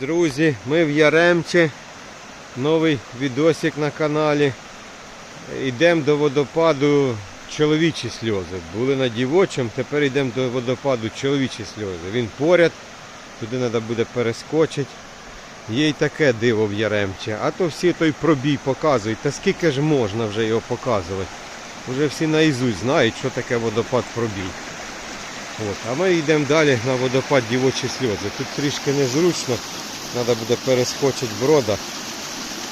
Друзі, ми в Яремче. Новий відосик на каналі. Йдемо до водопаду чоловічі сльози. Були на дівочому, тепер йдемо до водопаду чоловічі сльози. Він поряд, туди треба буде перескочити. Є й таке диво в Яремче. А то всі той пробій показують. Та скільки ж можна вже його показувати? Уже всі наїзусть знають, що таке водопад пробій. От. А ми йдемо далі на водопад дівочі сльози. Тут трішки незручно, треба буде перескочити брода,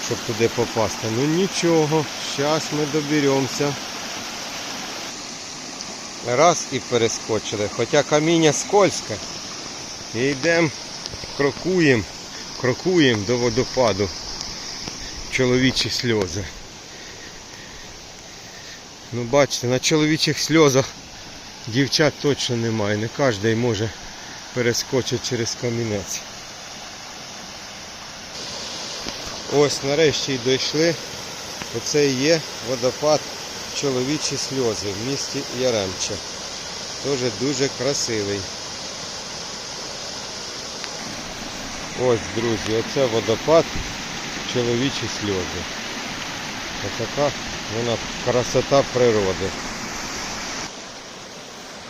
щоб туди попасти. Ну нічого, зараз ми доберемося. Раз і перескочили. Хоча каміння скользке. І йдемо, крокуємо, крокуємо до водопаду. Чоловічі сльози. Ну бачите, на чоловічих сльозах Дівчат точно немає, не кожен може перескочити через камінець. Ось нарешті й дійшли. Оце і є водопад чоловічі сльози в місті Яремче. Дуже дуже красивий. Ось, друзі, оце водопад чоловічі сльози. Ось така вона красота природи.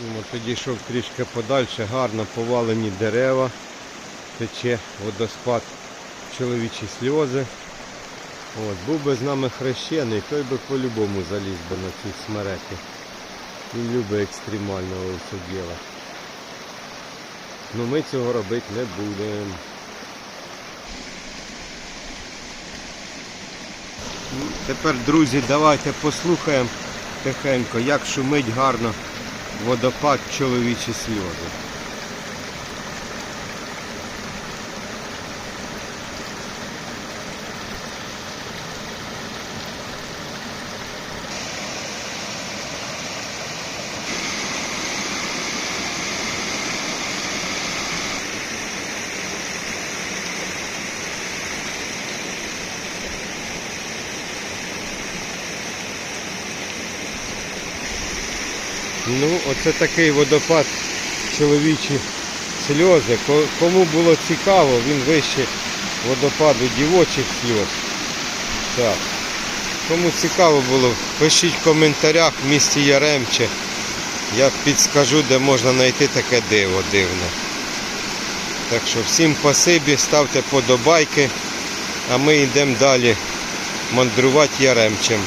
Ну, Підійшов трішки подальше, гарно повалені дерева, тече водоспад чоловічі сльози. От, був би з нами хрещений, той би по-любому заліз би на ці смереки. Він любить екстремального все діло. Ну ми цього робити не будемо. Тепер, друзі, давайте послухаємо тихенько, як шумить гарно водопад чоловічі сльози. Ну, оце такий водопад чоловічі сльози. Кому було цікаво, він вище водопаду дівочих сльоз. Так. Кому цікаво було, пишіть в коментарях в місті Яремче. Я підскажу, де можна знайти таке диво дивне. Так що всім спасибі, ставте подобайки, а ми йдемо далі мандрувати Яремчем.